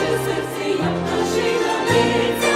наше серце, як пружина биться.